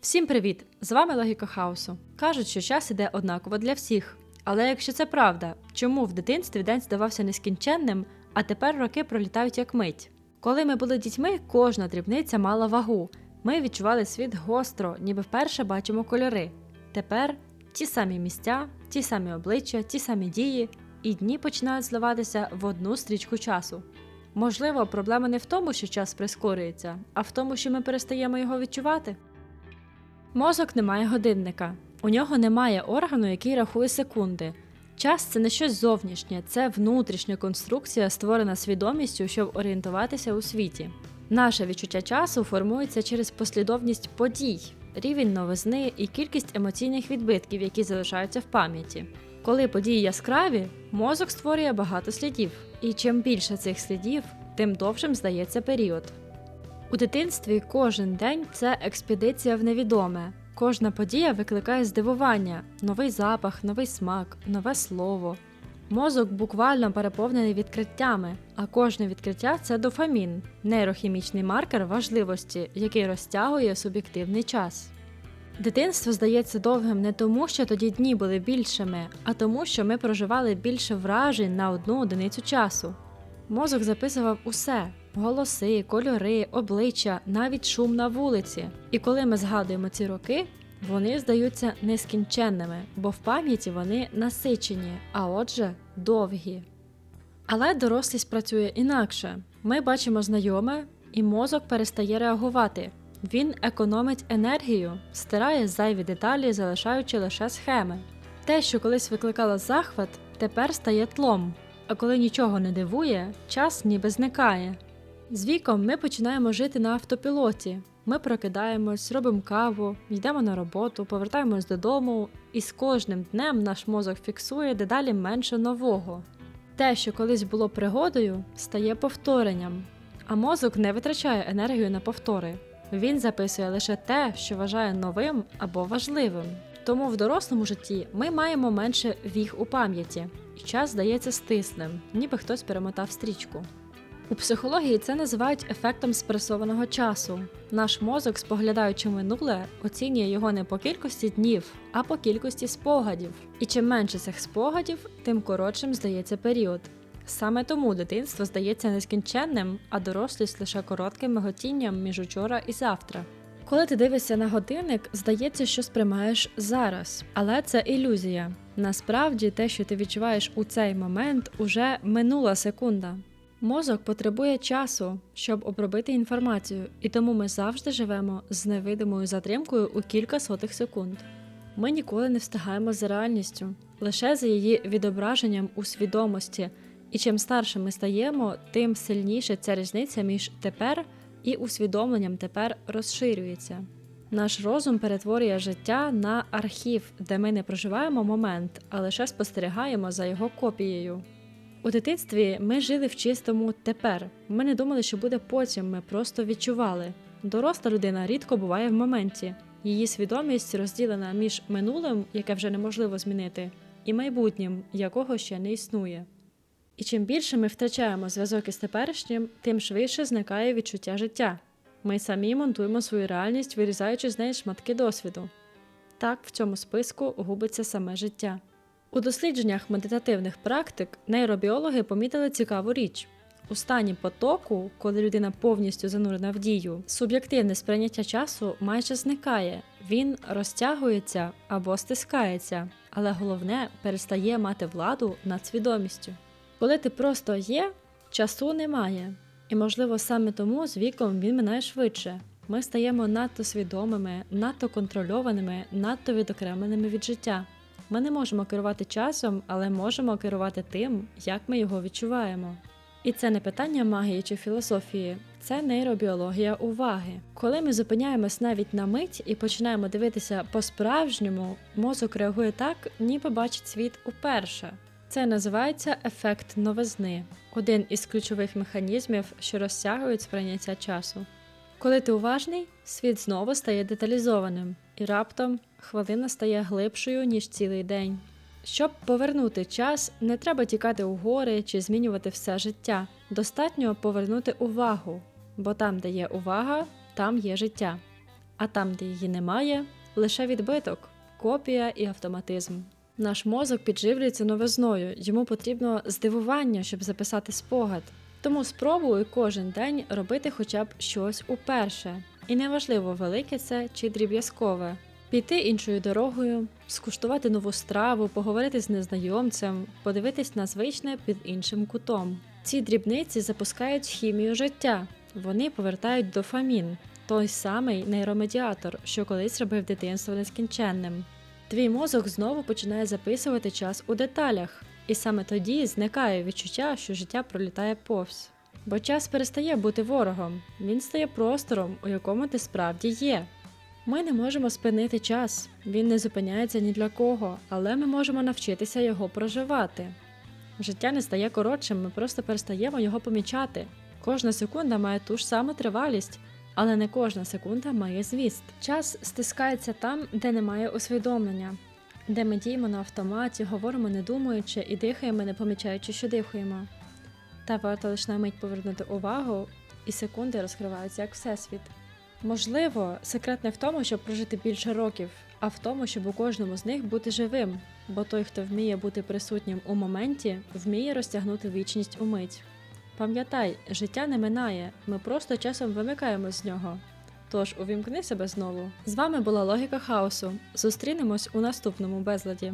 Всім привіт! З вами Логіка Хаосу. Кажуть, що час іде однаково для всіх. Але якщо це правда, чому в дитинстві день здавався нескінченним, а тепер роки пролітають як мить? Коли ми були дітьми, кожна дрібниця мала вагу. Ми відчували світ гостро, ніби вперше бачимо кольори. Тепер ті самі місця, ті самі обличчя, ті самі дії, і дні починають зливатися в одну стрічку часу. Можливо, проблема не в тому, що час прискорюється, а в тому, що ми перестаємо його відчувати. Мозок не має годинника. У нього немає органу, який рахує секунди. Час це не щось зовнішнє, це внутрішня конструкція, створена свідомістю, щоб орієнтуватися у світі. Наше відчуття часу формується через послідовність подій, рівень новизни і кількість емоційних відбитків, які залишаються в пам'яті. Коли події яскраві, мозок створює багато слідів, і чим більше цих слідів, тим довшим здається період. У дитинстві кожен день це експедиція в невідоме. Кожна подія викликає здивування, новий запах, новий смак, нове слово. Мозок буквально переповнений відкриттями, а кожне відкриття це дофамін, нейрохімічний маркер важливості, який розтягує суб'єктивний час. Дитинство здається довгим не тому, що тоді дні були більшими, а тому, що ми проживали більше вражень на одну одиницю часу. Мозок записував усе голоси, кольори, обличчя, навіть шум на вулиці. І коли ми згадуємо ці роки, вони здаються нескінченними, бо в пам'яті вони насичені, а отже, довгі. Але дорослість працює інакше. Ми бачимо знайоме, і мозок перестає реагувати. Він економить енергію, стирає зайві деталі, залишаючи лише схеми. Те, що колись викликало захват, тепер стає тлом. А коли нічого не дивує, час ніби зникає. З віком ми починаємо жити на автопілоті. Ми прокидаємось, робимо каву, йдемо на роботу, повертаємось додому, і з кожним днем наш мозок фіксує дедалі менше нового. Те, що колись було пригодою, стає повторенням, а мозок не витрачає енергію на повтори. Він записує лише те, що вважає новим або важливим. Тому в дорослому житті ми маємо менше віг у пам'яті, час здається стисним, ніби хтось перемотав стрічку. У психології це називають ефектом спресованого часу. Наш мозок, споглядаючи минуле, оцінює його не по кількості днів, а по кількості спогадів. І чим менше цих спогадів, тим коротшим здається період. Саме тому дитинство здається нескінченним, а дорослість лише коротким миготінням між учора і завтра. Коли ти дивишся на годинник, здається, що сприймаєш зараз, але це ілюзія. Насправді, те, що ти відчуваєш у цей момент, уже минула секунда. Мозок потребує часу, щоб обробити інформацію, і тому ми завжди живемо з невидимою затримкою у кілька сотих секунд. Ми ніколи не встигаємо за реальністю, лише за її відображенням у свідомості. І чим старше ми стаємо, тим сильніше ця різниця між тепер і усвідомленням тепер розширюється. Наш розум перетворює життя на архів, де ми не проживаємо момент, а лише спостерігаємо за його копією. У дитинстві ми жили в чистому тепер. Ми не думали, що буде потім, ми просто відчували. Доросла людина рідко буває в моменті. Її свідомість розділена між минулим, яке вже неможливо змінити, і майбутнім, якого ще не існує. І чим більше ми втрачаємо зв'язок із теперішнім, тим швидше зникає відчуття життя. Ми самі монтуємо свою реальність, вирізаючи з неї шматки досвіду. Так в цьому списку губиться саме життя. У дослідженнях медитативних практик нейробіологи помітили цікаву річ. У стані потоку, коли людина повністю занурена в дію, суб'єктивне сприйняття часу майже зникає, він розтягується або стискається, але головне перестає мати владу над свідомістю. Коли ти просто є, часу немає. І, можливо, саме тому з віком він минає швидше. Ми стаємо надто свідомими, надто контрольованими, надто відокремленими від життя. Ми не можемо керувати часом, але можемо керувати тим, як ми його відчуваємо. І це не питання магії чи філософії, це нейробіологія уваги. Коли ми зупиняємось навіть на мить і починаємо дивитися по-справжньому, мозок реагує так, ніби бачить світ уперше. Це називається ефект новизни, один із ключових механізмів, що розтягують сприйняття часу. Коли ти уважний, світ знову стає деталізованим, і раптом хвилина стає глибшою, ніж цілий день. Щоб повернути час, не треба тікати у гори чи змінювати все життя. Достатньо повернути увагу, бо там, де є увага, там є життя. А там, де її немає, лише відбиток, копія і автоматизм. Наш мозок підживлюється новизною, йому потрібно здивування, щоб записати спогад. Тому спробуй кожен день робити хоча б щось уперше. І неважливо, велике це чи дріб'язкове. Піти іншою дорогою, скуштувати нову страву, поговорити з незнайомцем, подивитись на звичне під іншим кутом. Ці дрібниці запускають хімію життя. Вони повертають дофамін, той самий нейромедіатор, що колись робив дитинство нескінченним. Твій мозок знову починає записувати час у деталях, і саме тоді зникає відчуття, що життя пролітає повз. Бо час перестає бути ворогом, він стає простором, у якому ти справді є. Ми не можемо спинити час, він не зупиняється ні для кого, але ми можемо навчитися його проживати. Життя не стає коротшим, ми просто перестаємо його помічати. Кожна секунда має ту ж саму тривалість, але не кожна секунда має зміст. Час стискається там, де немає усвідомлення, де ми діємо на автоматі, говоримо не думаючи і дихаємо, не помічаючи, що дихаємо. Та варто лише на мить повернути увагу, і секунди розкриваються як всесвіт. Можливо, секрет не в тому, щоб прожити більше років, а в тому, щоб у кожному з них бути живим, бо той, хто вміє бути присутнім у моменті, вміє розтягнути вічність у мить. Пам'ятай, життя не минає, ми просто часом вимикаємось з нього. Тож увімкни себе знову. З вами була Логіка хаосу. Зустрінемось у наступному безладі.